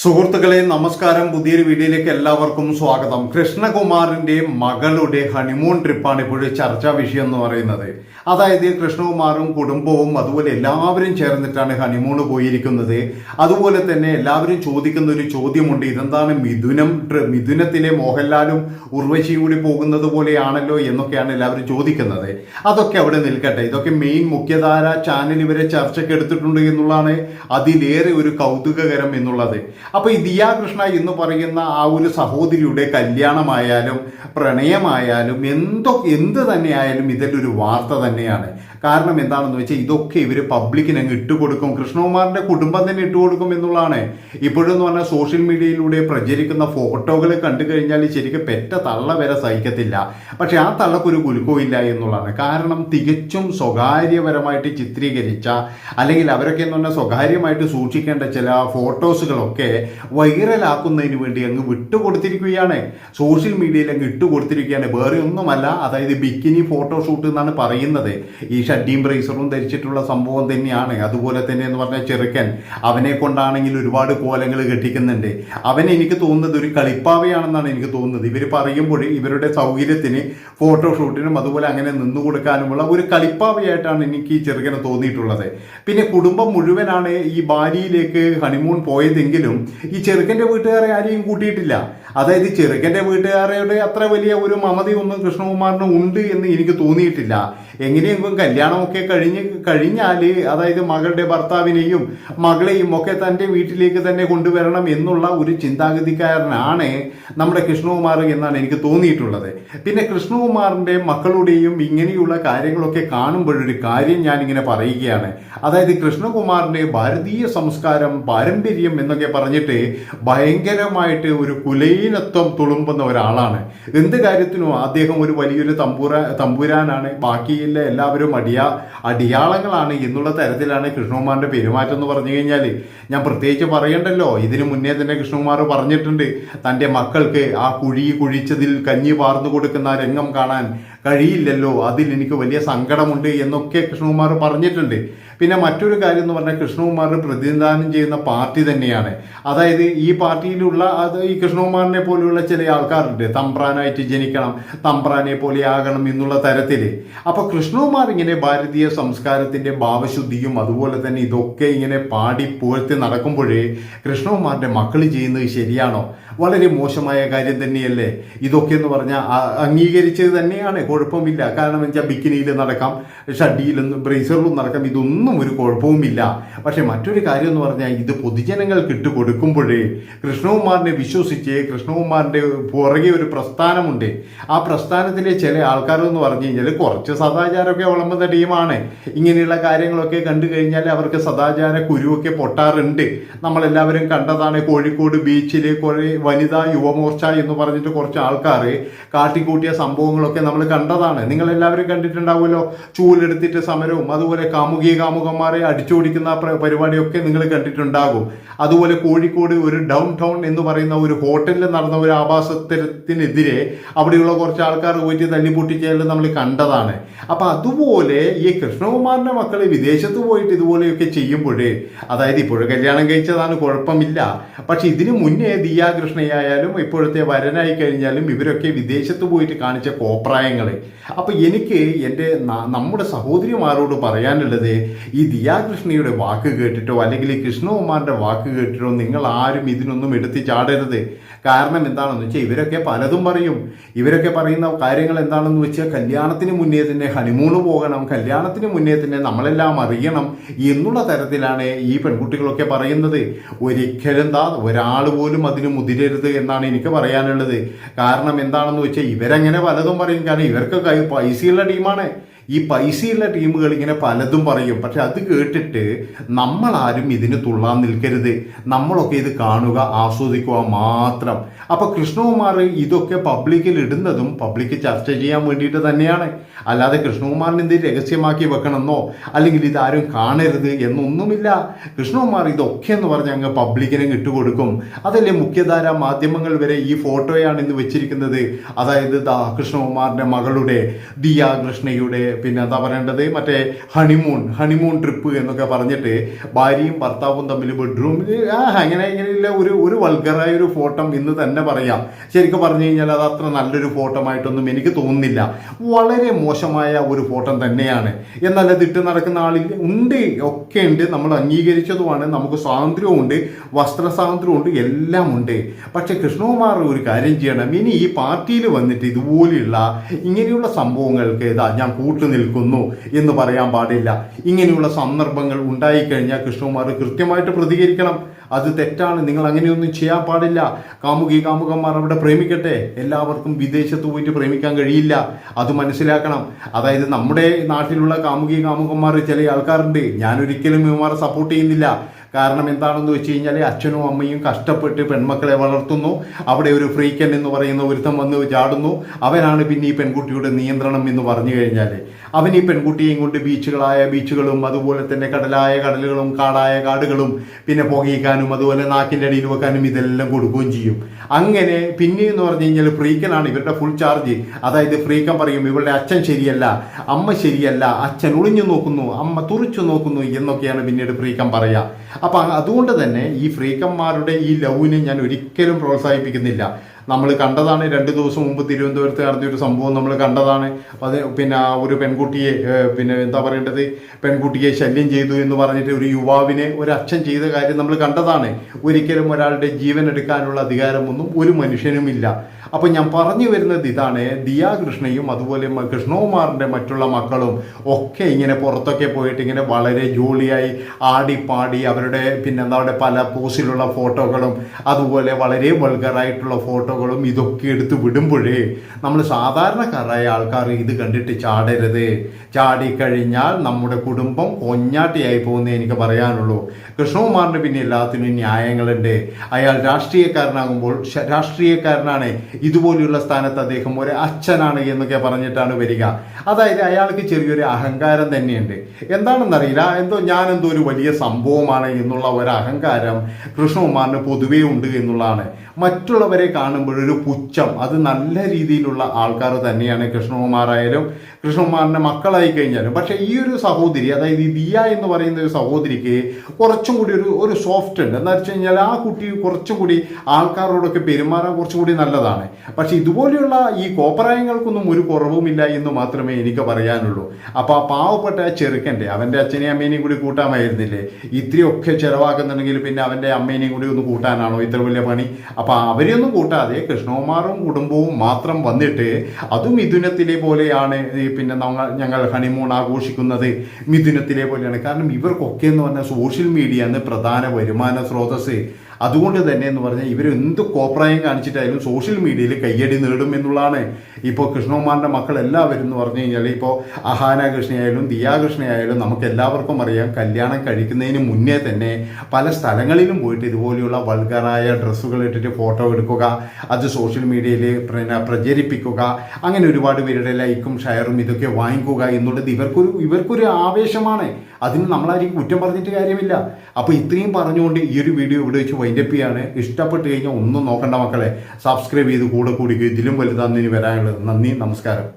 സുഹൃത്തുക്കളെ നമസ്കാരം. പുതിയൊരു വീഡിയോയിലേക്ക് എല്ലാവർക്കും സ്വാഗതം. കൃഷ്ണകുമാറിന്റെ മകളുടെ ഹണിമൂൺ ട്രിപ്പാണ് ഇപ്പോഴും ചർച്ചാ വിഷയം എന്ന് പറയുന്നത്. അതായത് കൃഷ്ണകുമാറും കുടുംബവും അതുപോലെ എല്ലാവരും ചേർന്നിട്ടാണ് ഹണിമൂൺ പോയിരിക്കുന്നത്. അതുപോലെ തന്നെ എല്ലാവരും ചോദിക്കുന്ന ഒരു ചോദ്യമുണ്ട്. ഇതെന്താണ് മിഥുനം മിഥുനത്തിലെ മോഹൻലാലും ഉർവശിയും കൂടി പോകുന്നത് പോലെയാണല്ലോ എന്നൊക്കെയാണ് എല്ലാവരും ചോദിക്കുന്നത്. അതൊക്കെ അവിടെ നിൽക്കട്ടെ. ഇതൊക്കെ മെയിൻ മുഖ്യധാര ചാനൽ ഇവരെ ചർച്ചയ്ക്ക് എടുത്തിട്ടുണ്ട് എന്നുള്ളതാണ് അതിലേറെ ഒരു കൗതുകകരം എന്നുള്ളത്. അപ്പൊ ഈ ദിയാ കൃഷ്ണ എന്ന് പറയുന്ന ആ ഒരു സഹോദരിയുടെ കല്യാണമായാലും പ്രണയമായാലും എന്തോ എന്ത് തന്നെയായാലും ഇതിന്റെ ഒരു വാർത്ത തന്നെയാണ്. കാരണം എന്താണെന്ന് വെച്ചാൽ ഇതൊക്കെ ഇവർ പബ്ലിക്കിന് അങ്ങ് ഇട്ടുകൊടുക്കും കൃഷ്ണകുമാറിന്റെ കുടുംബം തന്നെ ഇട്ടുകൊടുക്കും എന്നുള്ളതാണ്. ഇപ്പോഴെന്ന് പറഞ്ഞാൽ സോഷ്യൽ മീഡിയയിലൂടെ പ്രചരിക്കുന്ന ഫോട്ടോകൾ കണ്ടു കഴിഞ്ഞാൽ ശരിക്കും പെറ്റ തള്ള വരെ സഹിക്കത്തില്ല. പക്ഷെ ആ തള്ളക്കൊരു കുലുക്കവും എന്നുള്ളതാണ്. കാരണം തികച്ചും സ്വകാര്യപരമായിട്ട് ചിത്രീകരിച്ച അല്ലെങ്കിൽ അവരൊക്കെ എന്ന് പറഞ്ഞാൽ സ്വകാര്യമായിട്ട് സൂക്ഷിക്കേണ്ട ചില ഫോട്ടോസുകളൊക്കെ വൈറലാക്കുന്നതിന് വേണ്ടി അങ്ങ് വിട്ടുകൊടുത്തിരിക്കുകയാണ് സോഷ്യൽ മീഡിയയിൽ അങ്ങ് ഇട്ടുകൊടുത്തിരിക്കുകയാണ് വേറെ ഒന്നുമല്ല. അതായത് ബിക്കിനി ഫോട്ടോഷൂട്ട് എന്നാണ് പറയുന്നത്. ഈ ഷഡ്ഡിയും ബ്രേസറും ധരിച്ചിട്ടുള്ള സംഭവം തന്നെയാണ്. അതുപോലെ തന്നെ എന്ന് പറഞ്ഞാൽ ചെറുക്കൻ അവനെ കൊണ്ടാണെങ്കിൽ ഒരുപാട് കോലങ്ങൾ കെട്ടിക്കുന്നുണ്ട്. അവൻ എനിക്ക് തോന്നുന്നത് ഒരു കളിപ്പാവയാണെന്നാണ് എനിക്ക് തോന്നുന്നത്. ഇവർ പറയുമ്പോൾ ഇവരുടെ സൗകര്യത്തിന് ഫോട്ടോഷൂട്ടിനും അതുപോലെ അങ്ങനെ നിന്നു കൊടുക്കാനുമുള്ള ഒരു കളിപ്പാവയായിട്ടാണ് എനിക്ക് ഈ ചെറുക്കനെ തോന്നിയിട്ടുള്ളത്. പിന്നെ കുടുംബം മുഴുവനാണ് ഈ ബാലിയിലേക്ക് ഹണിമൂൺ പോയതെങ്കിലും ഈ ചെറുക്കന്റെ വീട്ടുകാരെ ആരെയും കൂട്ടിയിട്ടില്ല. അതായത് ചെറുക്കന്റെ വീട്ടുകാരുടെ അത്ര വലിയ ഒരു മമതയൊന്നും കൃഷ്ണകുമാറിന് ഉണ്ട് എന്ന് എനിക്ക് തോന്നിയിട്ടില്ല. എങ്ങനെയെങ്കിലും കല്യാണമൊക്കെ കഴിഞ്ഞ് കഴിഞ്ഞാൽ അതായത് മകളുടെ ഭർത്താവിനെയും മകളെയും ഒക്കെ തന്റെ വീട്ടിലേക്ക് തന്നെ കൊണ്ടുവരണം എന്നുള്ള ഒരു ചിന്താഗതിക്കാരനാണ് നമ്മുടെ കൃഷ്ണകുമാർ എന്നാണ് എനിക്ക് തോന്നിയിട്ടുള്ളത്. പിന്നെ കൃഷ്ണകുമാറിന്റെ മക്കളുടെയും ഇങ്ങനെയുള്ള കാര്യങ്ങളൊക്കെ കാണുമ്പോഴൊരു കാര്യം ഞാനിങ്ങനെ പറയുകയാണ്. അതായത് കൃഷ്ണകുമാറിന്റെ ഭാരതീയ സംസ്കാരം പാരമ്പര്യം എന്നൊക്കെ പറഞ്ഞിട്ട് ഭയങ്കരമായിട്ട് ഒരു കുലീനത്വം തുളുമ്പുന്ന ഒരാളാണ്. എന്ത് കാര്യത്തിനും അദ്ദേഹം ഒരു വലിയൊരു തമ്പൂര തമ്പൂരാനാണ്. ബാക്കിയുള്ള എല്ലാവരും അടിയാ അടിയാളങ്ങളാണ് എന്നുള്ള തരത്തിലാണ് കൃഷ്ണകുമാറിന്റെ പെരുമാറ്റം എന്ന് പറഞ്ഞു കഴിഞ്ഞാൽ. ഞാൻ പ്രത്യേകിച്ച് പറയണ്ടല്ലോ. ഇതിനു മുന്നേ തന്നെ കൃഷ്ണകുമാർ പറഞ്ഞിട്ടുണ്ട് തന്റെ മക്കൾക്ക് ആ കുഴി കുഴിച്ചതിൽ കഞ്ഞി വാർന്നു കൊടുക്കുന്ന രംഗം കാണാൻ കഴിയില്ലല്ലോ അതിൽ എനിക്ക് വലിയ സങ്കടമുണ്ട് എന്നൊക്കെ കൃഷ്ണകുമാർ പറഞ്ഞിട്ടുണ്ട്. പിന്നെ മറ്റൊരു കാര്യം എന്ന് പറഞ്ഞാൽ കൃഷ്ണകുമാർ പ്രതിനിധാനം ചെയ്യുന്ന പാർട്ടി തന്നെയാണ്. അതായത് ഈ പാർട്ടിയിലുള്ള അത് ഈ കൃഷ്ണകുമാറിനെ പോലെയുള്ള ചില ആൾക്കാരുണ്ട്. തമ്പ്രാനായിട്ട് ജനിക്കണം തമ്പ്രാനെ പോലെ ആകണം എന്നുള്ള തരത്തിൽ. അപ്പോൾ കൃഷ്ണകുമാർ ഇങ്ങനെ ഭാരതീയ സംസ്കാരത്തിന്റെ ഭാവശുദ്ധിയും അതുപോലെ തന്നെ ഇതൊക്കെ ഇങ്ങനെ പാടി പുകഴ്ത്തി നടക്കുമ്പോഴേ കൃഷ്ണകുമാറിന്റെ മക്കൾ ചെയ്യുന്നത് ശരിയാണോ? വളരെ മോശമായ കാര്യം തന്നെയല്ലേ? ഇതൊക്കെ എന്ന് പറഞ്ഞാൽ അംഗീകരിച്ചത് തന്നെയാണ്. കുഴപ്പമില്ല. കാരണം വെച്ചാൽ ബിക്കിനിയിൽ നടക്കാം ഷഡിയിലും ബ്രേസറിലും നടക്കാം ഇതൊന്നും ഒരു കുഴപ്പവുമില്ല. പക്ഷെ മറ്റൊരു കാര്യം എന്ന് പറഞ്ഞാൽ ഇത് പൊതുജനങ്ങൾക്ക് ഇട്ട് കൊടുക്കുമ്പോഴേ കൃഷ്ണകുമാറിനെ വിശ്വസിച്ച് കൃഷ്ണകുമാറിന്റെ പുറകെ ഒരു പ്രസ്ഥാനമുണ്ട്. ആ പ്രസ്ഥാനത്തിലെ ചില ആൾക്കാരെന്ന് പറഞ്ഞു കഴിഞ്ഞാൽ കുറച്ച് സദാചാരമൊക്കെ വിളമ്പുന്ന ടീമാണ്. ഇങ്ങനെയുള്ള കാര്യങ്ങളൊക്കെ കണ്ടു കഴിഞ്ഞാൽ അവർക്ക് സദാചാര കുരുവൊക്കെ പൊട്ടാറുണ്ട്. നമ്മളെല്ലാവരും കണ്ടതാണ് കോഴിക്കോട് ബീച്ചിൽ കുറേ വനിതാ യുവമോർച്ച എന്ന് പറഞ്ഞിട്ട് കുറച്ച് ആൾക്കാർ കാട്ടിക്കൂട്ടിയ സംഭവങ്ങളൊക്കെ നമ്മൾ കണ്ടതാണ്. നിങ്ങൾ എല്ലാവരും കണ്ടിട്ടുണ്ടാവുമല്ലോ. ചൂലെടുത്തിട്ട് സമരവും അതുപോലെ കാമുകി കാമുകന്മാരെ അടിച്ചോടിക്കുന്ന പരിപാടിയൊക്കെ നിങ്ങൾ കണ്ടിട്ടുണ്ടാകും. അതുപോലെ കോഴിക്കോട് ഒരു ഡൗൺ ടൗൺ എന്ന് പറയുന്ന ഒരു ഹോട്ടലിൽ നടന്ന ഒരു ആഭാസത്തിനെതിരെ അവിടെയുള്ള കുറച്ച് ആൾക്കാർ പോയിട്ട് തല്ലിപ്പൊട്ടിച്ചത് നമ്മൾ കണ്ടതാണ്. അപ്പൊ അതുപോലെ ഈ കൃഷ്ണകുമാറിന്റെ മക്കൾ വിദേശത്ത് പോയിട്ട് ഇതുപോലെയൊക്കെ ചെയ്യുമ്പോഴേ അതായത് ഇപ്പോഴും കല്യാണം കഴിച്ചതാണ് കുഴപ്പമില്ല. പക്ഷെ ഇതിനു മുന്നേ ദിയാകൃഷ്ണയായാലും ഇപ്പോഴത്തെ വരനായി കഴിഞ്ഞാലും ഇവരൊക്കെ വിദേശത്ത് പോയിട്ട് കാണിച്ച കോപ്രായങ്ങൾ അപ്പൊ എനിക്ക് എന്റെ നമ്മുടെ സഹോദരിമാരോട് പറയാനുള്ളത് ഈ ദിയാകൃഷ്ണയുടെ വാക്ക് കേട്ടിട്ടോ അല്ലെങ്കിൽ ഈ കൃഷ്ണകുമാറിന്റെ വാക്ക് കേട്ടിട്ടോ നിങ്ങൾ ആരും ഇതിനൊന്നും എടുത്ത് ചാടരുത്. കാരണം എന്താണെന്ന് വെച്ചാൽ ഇവരൊക്കെ പലതും പറയും. ഇവരൊക്കെ പറയുന്ന കാര്യങ്ങൾ എന്താണെന്ന് വെച്ചാൽ കല്യാണത്തിന് മുന്നേ തന്നെ ഹണിമൂണ് പോകണം കല്യാണത്തിന് മുന്നേ തന്നെ നമ്മളെല്ലാം അറിയണം എന്നുള്ള തരത്തിലാണ് ഈ പെൺകുട്ടികളൊക്കെ പറയുന്നത്. ഒരിക്കലും താ ഒരാൾ പോലും അതിന് മുതിരരുത് എന്നാണ് എനിക്ക് പറയാനുള്ളത്. കാരണം എന്താണെന്ന് വെച്ചാൽ ഇവരങ്ങനെ പലതും പറയും. കാരണം ഇവർക്ക് കൈ പൈസയുള്ള ടീമാണ്. ഈ പൈസയുള്ള ടീമുകൾ ഇങ്ങനെ പലതും പറയും. പക്ഷെ അത് കേട്ടിട്ട് നമ്മളാരും ഇതിന് തുള്ളാൻ നിൽക്കരുത്. നമ്മളൊക്കെ ഇത് കാണുക ആസ്വദിക്കുക മാത്രം. അപ്പൊ കൃഷ്ണകുമാർ ഇതൊക്കെ പബ്ലിക്കിൽ ഇടുന്നതും പബ്ലിക്ക് ചർച്ച ചെയ്യാൻ വേണ്ടിയിട്ട് തന്നെയാണ്. അല്ലാതെ കൃഷ്ണകുമാറിന് എന്ത് രഹസ്യമാക്കി വെക്കണമെന്നോ അല്ലെങ്കിൽ ഇതാരും കാണരുത് എന്നൊന്നുമില്ല. കൃഷ്ണകുമാർ ഇതൊക്കെ എന്ന് പറഞ്ഞ് അങ്ങ് പബ്ലിക്കിനെ ഇട്ടുകൊടുക്കും അതല്ലേ മുഖ്യധാര മാധ്യമങ്ങൾ വരെ ഈ ഫോട്ടോയാണ് ഇന്ന് വെച്ചിരിക്കുന്നത്. അതായത് ദാ കൃഷ്ണകുമാറിന്റെ മകളുടെ ദിയ കൃഷ്ണയുടെ പിന്നെ എന്താ പറയേണ്ടത്? മറ്റേ ഹണിമൂൺ ഹണിമൂൺ ട്രിപ്പ് എന്നൊക്കെ പറഞ്ഞിട്ട് ഭാര്യയും ഭർത്താവും തമ്മിൽ ബെഡ്റൂമിൽ ആ അങ്ങനെ ഇങ്ങനെയുള്ള ഒരു ഒരു വൾഗറായ ഒരു ഫോട്ടോ ഇന്ന് തന്നെ പറയാം. ശരിക്കും പറഞ്ഞു കഴിഞ്ഞാൽ അത് അത്ര നല്ലൊരു ഫോട്ടോ ആയിട്ടൊന്നും എനിക്ക് തോന്നുന്നില്ല. വളരെ മോശമായ ഒരു ഫോട്ടോ തന്നെയാണ്. എന്നാൽ അത് ഇട്ട് നടക്കുന്ന ആളിൽ ഉണ്ട് ഒക്കെ ഉണ്ട്. നമ്മൾ അംഗീകരിച്ചതുമാണ് നമുക്ക് സ്വാതന്ത്ര്യമുണ്ട് വസ്ത്ര സ്വാതന്ത്ര്യമുണ്ട് എല്ലാം ഉണ്ട്. പക്ഷെ കൃഷ്ണകുമാർ ഒരു കാര്യം ചെയ്യണം. ഇനി ഈ പാർട്ടിയിൽ വന്നിട്ട് ഇതുപോലെയുള്ള ഇങ്ങനെയുള്ള സംഭവങ്ങൾക്ക് ഇതാ ഞാൻ കൂട്ടു നിൽക്കുന്നു എന്ന് പറയാൻ പാടില്ല. ഇങ്ങനെയുള്ള സന്ദർഭങ്ങൾ ഉണ്ടായിക്കഴിഞ്ഞാൽ കൃഷ്ണകുമാർ കൃത്യമായിട്ട് പ്രതികരിക്കണം. അത് തെറ്റാണ്. നിങ്ങൾ അങ്ങനെയൊന്നും ചെയ്യാൻ പാടില്ല. കാമുകി കാമുകന്മാർ അവിടെ പ്രേമിക്കട്ടെ. എല്ലാവർക്കും വിദേശത്ത് പോയിട്ട് പ്രേമിക്കാൻ കഴിയില്ല. അത് മനസ്സിലാക്കണം. അതായത് നമ്മുടെ നാട്ടിലുള്ള കാമുകി കാമുകന്മാർ ചില ആൾക്കാരുണ്ട്. ഞാൻ ഒരിക്കലും ഇവന്മാരെ സപ്പോർട്ട് ചെയ്യുന്നില്ല. കാരണം എന്താണെന്ന് വെച്ച് കഴിഞ്ഞാൽ അച്ഛനും അമ്മയും കഷ്ടപ്പെട്ട് പെൺമക്കളെ വളർത്തുന്നു. അവിടെ ഒരു ഫ്രീക്കൻ എന്ന് പറയുന്ന ഒരുത്തം വന്ന് ചാടുന്നു. അവനാണ് പിന്നെ ഈ പെൺകുട്ടിയുടെ നിയന്ത്രണം എന്ന് പറഞ്ഞു കഴിഞ്ഞാൽ അവൻ ഈ പെൺകുട്ടിയെയും കൊണ്ട് ബീച്ചുകളായ ബീച്ചുകളും അതുപോലെ തന്നെ കടലായ കടലുകളും കാടായ കാടുകളും പിന്നെ പുകയിക്കാനും അതുപോലെ നാക്കിന്റെ അടിയിൽ വെക്കാനും ഇതെല്ലാം കൊടുക്കുകയും ചെയ്യും. അങ്ങനെ പിന്നെ എന്ന് പറഞ്ഞു കഴിഞ്ഞാൽ ഫ്രീക്കനാണ് ഇവരുടെ ഫുൾ ചാർജ് അതായത് ഫ്രീക്കൻ പറയും ഇവരുടെ അച്ഛൻ ശരിയല്ല അമ്മ ശരിയല്ല അച്ഛൻ ഒളിഞ്ഞു നോക്കുന്നു അമ്മ തുറിച്ചു നോക്കുന്നു എന്നൊക്കെയാണ് പിന്നീട് ഫ്രീക്കൻ പറയുക അപ്പം അതുകൊണ്ട് തന്നെ ഈ ഫ്രീക്കന്മാരുടെ ഈ ലവിനെ ഞാൻ ഒരിക്കലും പ്രോത്സാഹിപ്പിക്കുന്നില്ല. നമ്മൾ കണ്ടതാണ് രണ്ട് ദിവസം മുമ്പ് തിരുവനന്തപുരത്ത് നടന്നൊരു സംഭവം നമ്മൾ കണ്ടതാണ്. അത് പിന്നെ ഒരു പെൺകുട്ടിയെ പിന്നെ എന്താ പറയേണ്ടത്? പെൺകുട്ടിയെ ശല്യം ചെയ്തു എന്ന് പറഞ്ഞിട്ട് ഒരു യുവാവിനെ ഒരു അച്ഛൻ ചെയ്ത കാര്യം നമ്മൾ കണ്ടതാണ്. ഒരിക്കലും ഒരാളുടെ ജീവൻ എടുക്കാനുള്ള അധികാരമൊന്നും ഒരു മനുഷ്യനുമില്ല. അപ്പം ഞാൻ പറഞ്ഞു വരുന്നത് ഇതാണ്. ദിയാ കൃഷ്ണയും അതുപോലെ കൃഷ്ണകുമാറിന്റെ മറ്റുള്ള മക്കളും ഒക്കെ ഇങ്ങനെ പുറത്തൊക്കെ പോയിട്ട് ഇങ്ങനെ വളരെ ജോളിയായി ആടിപ്പാടി അവരുടെ പിന്നെ എന്താ പറയുക പല പോസിലുള്ള ഫോട്ടോകളും അതുപോലെ വളരെ വൾഗറായിട്ടുള്ള ഫോട്ടോകളും ഇതൊക്കെ എടുത്ത് വിടുമ്പോഴേ നമ്മൾ സാധാരണക്കാരായ ആൾക്കാർ ഇത് കണ്ടിട്ട് ചാടരുത്. ചാടിക്കഴിഞ്ഞാൽ നമ്മുടെ കുടുംബം കൊഞ്ഞാട്ടിയായി പോകുന്നേ എനിക്ക് പറയാനുള്ളൂ. കൃഷ്ണകുമാറിന് പിന്നെ എല്ലാത്തിനും ന്യായങ്ങളുണ്ട്. അയാൾ രാഷ്ട്രീയക്കാരനാകുമ്പോൾ രാഷ്ട്രീയക്കാരനാണ്. ഇതുപോലെയുള്ള സ്ഥാനത്ത് അദ്ദേഹം ഒരു അച്ഛനാണ് എന്നൊക്കെ പറഞ്ഞിട്ടാണ് വരിക. അതായത് അയാൾക്ക് ചെറിയൊരു അഹങ്കാരം തന്നെയുണ്ട്. എന്താണെന്നറിയില്ല. എന്തോ ഞാൻ എന്തോ ഒരു വലിയ സംഭവമാണ് എന്നുള്ള ഒരു അഹങ്കാരം കൃഷ്ണകുമാറിന് പൊതുവേ ഉണ്ട് എന്നുള്ളതാണ്. മറ്റുള്ളവരെ കാണുമ്പോഴൊരു പുച്ഛം. അത് നല്ല രീതിയിലുള്ള ആൾക്കാർ തന്നെയാണ് കൃഷ്ണകുമാറായാലും കൃഷ്ണകുമാറിന്റെ മക്കളായി കഴിഞ്ഞാലും. പക്ഷേ ഈ ഒരു സഹോദരി അതായത് ദിയ എന്ന് പറയുന്ന ഒരു സഹോദരിക്ക് കുറച്ചും കൂടി ഒരു ഒരു സോഫ്റ്റ് ഉണ്ട്. എന്താ വെച്ച് കഴിഞ്ഞാൽ ആ കുട്ടി കുറച്ചും കൂടി ആൾക്കാരോടൊക്കെ പെരുമാറാൻ കുറച്ചും കൂടി നല്ലതാണ്. പക്ഷെ ഇതുപോലെയുള്ള ഈ കോപ്രായങ്ങൾക്കൊന്നും ഒരു കുറവുമില്ല എന്ന് മാത്രമേ എനിക്ക് പറയാനുള്ളൂ. അപ്പോൾ ആ പാവപ്പെട്ട ആ ചെറുക്കന്റെ അവന്റെ അച്ഛനെയും അമ്മേനെയും കൂടി കൂട്ടാമായിരുന്നില്ലേ? ഇത്രയൊക്കെ ചിലവാക്കുന്നുണ്ടെങ്കിൽ പിന്നെ അവന്റെ അമ്മേനെയും കൂടി ഒന്ന് കൂട്ടാനാണോ ഇത്ര വലിയ പണി? അപ്പോൾ അവരെയൊന്നും കൂട്ടാതെ കൃഷ്ണകുമാറും കുടുംബവും മാത്രം വന്നിട്ട് അതും മിഥുനത്തിലെ പോലെയാണ് പിന്നെ ഞങ്ങൾ ഹണിമൂൺ ആഘോഷിക്കുന്നത് മിഥുനത്തിലെ പോലെയാണ്. കാരണം ഇവർക്കൊക്കെ എന്ന് പറഞ്ഞാൽ സോഷ്യൽ മീഡിയ എന്ന് പ്രധാന വരുമാന സ്രോതസ് അതുകൊണ്ട് തന്നെ എന്ന് പറഞ്ഞാൽ ഇവർ എന്ത് കോപ്രായം കാണിച്ചിട്ടായാലും സോഷ്യൽ മീഡിയയിൽ കയ്യടി നേടും എന്നുള്ളതാണ്. ഇപ്പോൾ കൃഷ്ണകുമാറിന്റെ മക്കൾ എല്ലാവരും എന്ന് പറഞ്ഞു കഴിഞ്ഞാൽ ഇപ്പോൾ അഹാന കൃഷ്ണയായാലും ദിയാ കൃഷ്ണയായാലും നമുക്ക് എല്ലാവർക്കും അറിയാം കല്യാണം കഴിക്കുന്നതിന് മുന്നേ തന്നെ പല സ്ഥലങ്ങളിലും പോയിട്ട് ഇതുപോലെയുള്ള വൾഗറായ ഡ്രസ്സുകൾ ഇട്ടിട്ട് ഫോട്ടോ എടുക്കുക അത് സോഷ്യൽ മീഡിയയിൽ പ്രചരിപ്പിക്കുക അങ്ങനെ ഒരുപാട് പേരുടെ ലൈക്കും ഷെയറും ഇതൊക്കെ വാങ്ങിക്കുക എന്നുള്ളത് ഇവർക്കൊരു ഇവർക്കൊരു ആവേശമാണ്. അതിന് നമ്മളായിരിക്കും കുറ്റം പറഞ്ഞിട്ട് കാര്യമില്ല. അപ്പോൾ ഇത്രയും പറഞ്ഞുകൊണ്ട് ഈ ഒരു വീഡിയോ ഇവിടെ വെച്ച് വൈൻഡപ്പ് ചെയ്യാണ് ഇഷ്ടപ്പെട്ട് കഴിഞ്ഞാൽ ഒന്നും നോക്കണ്ട മക്കളെ. സബ്സ്ക്രൈബ് ചെയ്ത് കൂടെ കൂടി ഇതിലും വലുതാന്ന് ഇനി വരാനുള്ളത്. നന്ദി നമസ്കാരം.